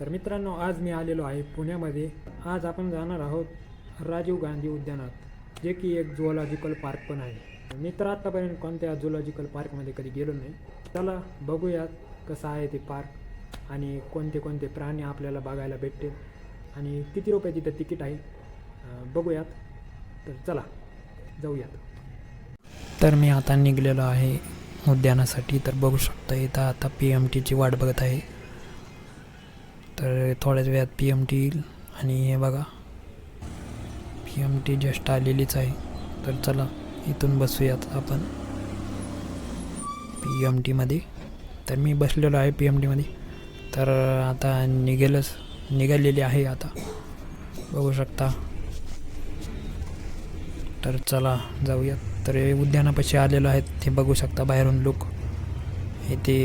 तर मित्रांनो आज मी आलेलो आहे पुण्यामध्ये. आज आपण जाणार आहोत राजीव गांधी उद्यानात जे की एक झुओलॉजिकल पार्क पण आहे. मी तर आत्तापर्यंत कोणत्या झुओलॉजिकल पार्कमध्ये कधी गेलो नाही. चला बघूयात कसं आहे ते पार्क आणि कोणते कोणते प्राणी आपल्याला बघायला भेटतील आणि किती रुपये तिथं तिकीट आहे बघूयात. तर चला जाऊयात. तर मी आता निघलेलो आहे उद्यानासाठी. तर बघू शकता इथं आता पी एम टीची वाट बघत आहे. तर थोड्याच वेळात पी एम टी येईल. आणि हे बघा. पी एम टी जस्ट आलेलीच आहे. तर चला इथून बसूयात आपण. पी एम टीमध्ये तर मी बसलेलो आहे पी एम टीमध्ये तर आता निघेलच निघालेली आहे आता. बघू शकता. तर चला जाऊयात. तर हे उद्यानापाशी आलेलो आहेत. ते बघू शकता बाहेरून लोक इथे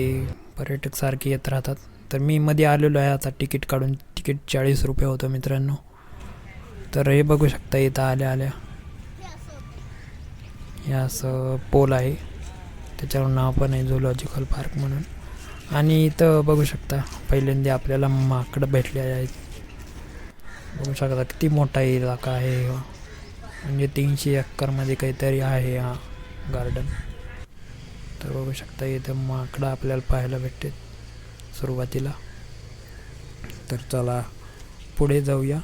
पर्यटक सारखे येत राहतात. तर मी मध्ये आलेलो आहे. आता तिकीट काढून तिकीट चाळीस रुपये होतं मित्रांनो. तर हे बघू शकता इथं आल्या आल्या. हे असं पोल आहे. त्याच्यावर नाव पण आहे झुलॉजिकल पार्क म्हणून. आणि इथं बघू शकता पहिल्यांदा आपल्याला माकडं भेटले आहेत. बघू शकता किती मोठा इलाका आहे हा. म्हणजे तीनशे एकरमध्ये काहीतरी आहे हा गार्डन तर बघू शकता इथं माकडं आपल्याला पाहायला भेटते सुरुवातीला. तर चला पुढे जाऊया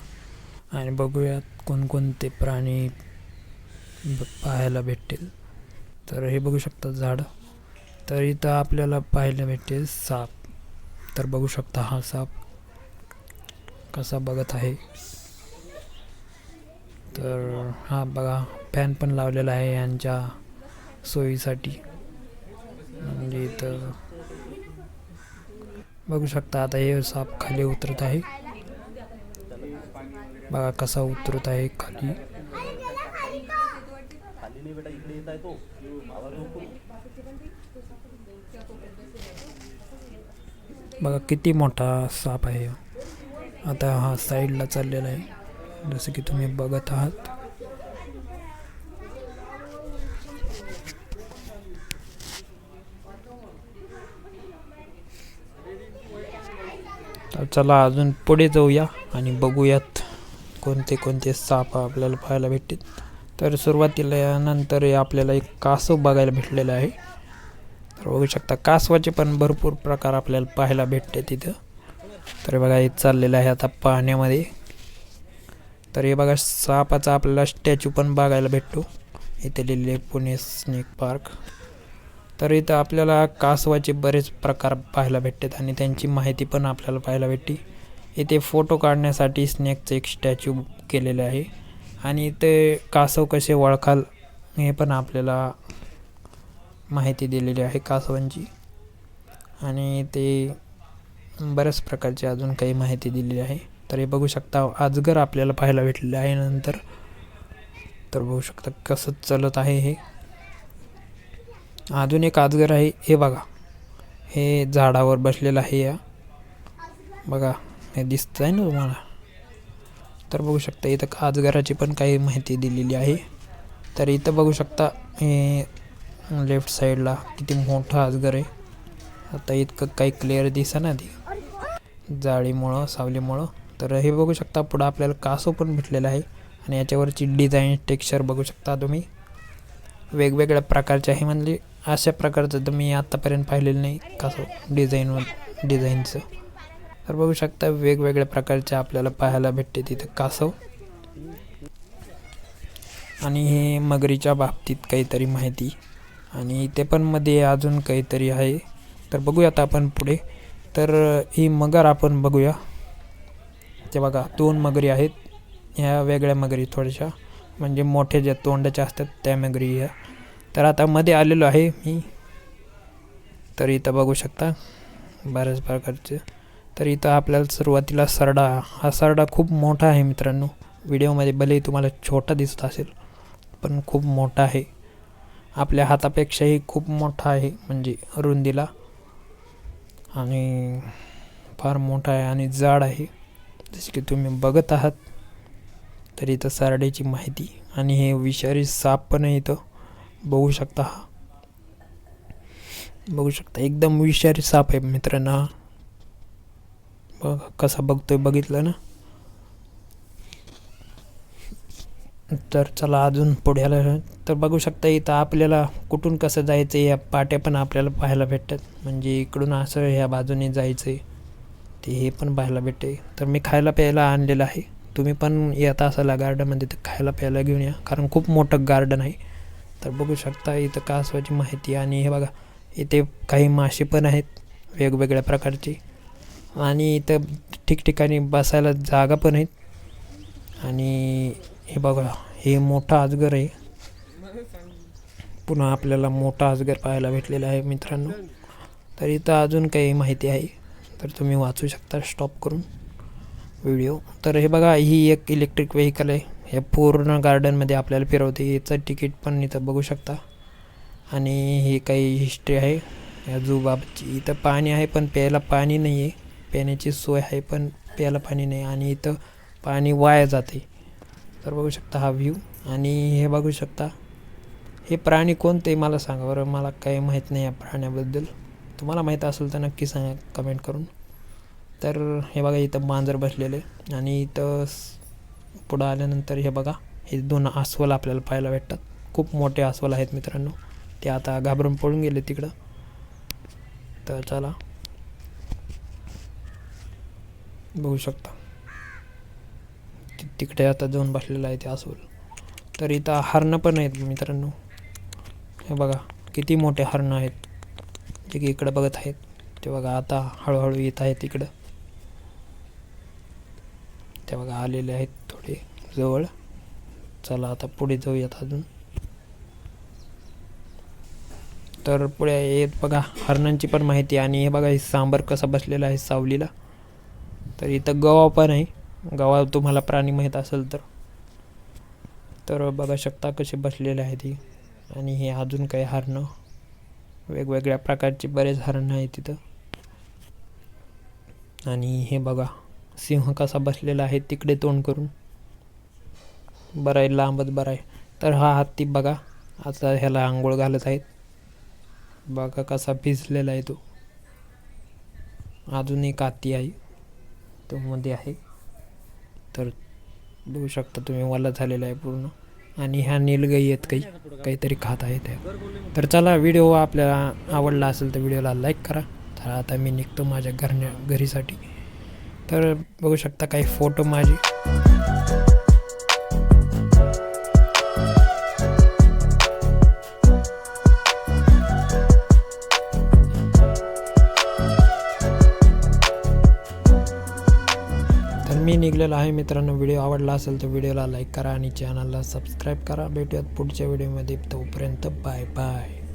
आणि बघूयात कोणकोणते प्राणी पाहायला भेटतील. तर हे बघू शकता झाड. तर इथं आपल्याला पाहायला भेटते साप. तर बघू शकता हा साप कसा बघत आहे. तर हा बघा फॅन पण लावलेला आहे यांच्या सोयीसाठी. म्हणजे इथं बघू शकता आता हे साप खाली उतरत आहे. बघा कसा उतरत आहे खाली. बघा किती मोठा साप आहे. आता हा साईडला चाललेला आहे. जसं की तुम्ही बघत आहात. तर चला अजून पुढे जाऊया आणि बघूयात कोणते कोणते साप आपल्याला पाहायला भेटतील. तर सुरुवातीला नंतर हे आपल्याला एक कासव बघायला भेटलेलं आहे. तर बघू शकता कासवाचे पण भरपूर प्रकार आपल्याला पाहायला भेटते तिथं. तर बघा हे चाललेलं आहे आता पाण्यामध्ये तर हे बघा सापाचा आपल्याला स्टॅच्यू पण बघायला भेटतो. इथे लिहिले पुणे स्नेक पार्क. तर इथं आपल्याला कासवाचे बरेच प्रकार पाहायला भेटतात आणि त्यांची माहिती पण आपल्याला पाहायला भेटते. इथे फोटो काढण्यासाठी स्नेकचं एक स्टॅच्यू केलेलं आहे. आणि इथे कासव कसे ओळखाल हे पण आपल्याला माहिती दिलेली आहे कासवांची. आणि ते बऱ्याच प्रकारची अजून काही माहिती दिलेली आहे. तर हे बघू शकता अजगर आपल्याला पाहायला भेटलेलं आहे नंतर. तर बघू शकता कसं चालत आहे हे. अजून एक आजगर आहे. हे बघा. हे झाडावर बसलेलं आहे या. बघा. हे दिसत आहे ना तुम्हाला? तर बघू शकता इथं अजगराची पण काही माहिती दिलेली आहे. तर इथं बघू शकता हे लेफ्ट साईडला किती मोठं आजगर आहे. आता इतकं काही क्लिअर दिसा ना ती. जाळीमुळं सावलीमुळं. तर हे बघू शकता पुढं आपल्याला कासव पण भेटलेलं आहे. आणि याच्यावरची डिझाईन टेक्स्चर बघू शकता तुम्ही. वेगवेगळ्या प्रकारचे आहे म्हणजे अशा प्रकारचं तर मी आत्तापर्यंत पाहिलेलं नाही कासव डिझाईन डिझाईनचं तर बघू शकता वेगवेगळ्या प्रकारचे आपल्याला पाहायला भेटते तिथं कासव. आणि हे मगरीच्या बाबतीत काहीतरी माहिती. आणि ते पण मध्ये अजून काहीतरी आहे. तर बघूयात आपण पुढे. तर ही मगर आपण बघूया. ते बघा दोन मगरी आहेत. ह्या वेगळ्या मगरी थोड्याशा. म्हणजे मोठ्या ज्या तोंडाच्या असतात त्या मगरी ह्या. तर आता मध्ये आलेलो आहे मी. तर इथं बघू शकता बऱ्याच प्रकारचे. तर इथं आपल्याला सुरुवातीला सरडा. हा सरडा खूप मोठा आहे मित्रांनो. व्हिडिओमध्ये भलेही तुम्हाला छोटा दिसत असेल पण खूप मोठा आहे. आपल्या हातापेक्षाही खूप मोठा आहे म्हणजे रुंदीला. आणि फार मोठा आहे आणि जाड आहे. जसे की तुम्ही बघत आहात तर इथं सरड्याची माहिती. आणि हे विषारी साप पण आहे इथं. बघू शकता. हा बघू शकता. एकदम विषारी साप आहे मित्रांनो हा. बघ कसा बघतोय बघितलं ना? तर चला अजून पुढे आलं. तर बघू शकता इथं आपल्याला कुठून कसं जायचं या पाट्या पण आपल्याला पाहायला भेटतात. म्हणजे इकडून असं ह्या बाजूने जायचं आहे ते हे पण पाहायला भेटते तर मी खायला प्यायला आणलेलं आहे. तुम्ही पण येता असाला गार्डनमध्ये तर खायला प्यायला घेऊन या. कारण खूप मोठं गार्डन आहे. तर बघू शकता इथं कासवाची माहिती आणि हे बघा इथे काही मासे पण आहेत वेगवेगळ्या प्रकारची. आणि इथं ठिकठिकाणी बसायला जागा पण आहेत. आणि हे बघा हे मोठा अजगर आहे. पुन्हा आपल्याला मोठा अजगर पाहायला भेटलेला आहे मित्रांनो. तर इथं अजून काही माहिती आहे तर तुम्ही वाचू शकता स्टॉप करून. व्हिडिओ तर हे बघा ही एक इलेक्ट्रिक व्हेकल आहे. हे पूर्ण गार्डनमध्ये आपल्याला फिरवते. याचं तिकीट पण इथं बघू शकता. आणि ही काही हिस्ट्री आहे. या जूबाबतची इथं पाणी आहे पण प्यायला पाणी नाही आहे पिण्याची सोय आहे पण प्यायला पाणी नाही. आणि इथं पाणी वाया जाते. तर बघू शकता हा व्ह्यू आणि हे बघू शकता. हे प्राणी कोणते मला सांगा बरं. मला काही माहीत नाही या प्राण्याबद्दल. तुम्हाला माहीत असेल तर नक्की सांगा कमेंट करून. तर हे बघा इथं मांजर बसलेले. आणि इथं पुढं आल्यानंतर हे बघा हे दोन अस्वल आपल्याला पाहायला भेटतात. खूप मोठे अस्वल आहेत मित्रांनो. ते आता घाबरून पळून गेले तिकडं. तर चला. बघू शकता. तिकडे आता जाऊन बसलेलं आहे ते अस्वल. तर इथं हरणं पण आहेत मित्रांनो. हे बघा किती मोठे हरणं आहेत. जे की इकडं बघत आहेत. ते बघा आता हळूहळू येत आहेत इकडं. ते बघा आलेले आहेत थोडे जवळ. चला आता पुढे जाऊयात अजून. तर पुढे येत बघा हरणांची पण माहिती आणि हे बघा हे सांबर कसा बसलेला आहे सावलीला. तर इथं गवा पण आहे. गवा तुम्हाला प्राणी माहीत असेल तर. तर बघा शकता कसे बसलेले आहेत ही. आणि हे अजून काही हरणं. वेगवेगळ्या प्रकारचे बरेच हरणं आहेत तिथं आणि हे बघा सिंह कसा बसलेला आहे तिकडे तोंड करून. बरं आहे लांबच बरं आहे तर हा हत्ती बघा. आता ह्याला आंघोळ घालत आहेत. बघा कसा भिजलेला आहे तो. अजून एक हत्ती आहे. तो मध्ये आहे. तर बघू शकता तुम्ही वाला झालेला आहे पूर्ण. आणि ह्या नीलगाई आहेत काही. काहीतरी खात आहेत तर चला व्हिडिओ आपल्याला आवडला असेल तर व्हिडिओला लाईक करा. तर आता मी निघतो माझ्या घरण्या घरीसाठी. तर बघू शकता काही फोटो माझे. तर मी निघलेलो आहे मित्रांनो. व्हिडिओ आवडला असेल तर व्हिडिओला लाईक करा आणि चॅनलला सबस्क्राईब करा. भेटूयात पुढच्या व्हिडिओमध्ये. तोपर्यंत बाय बाय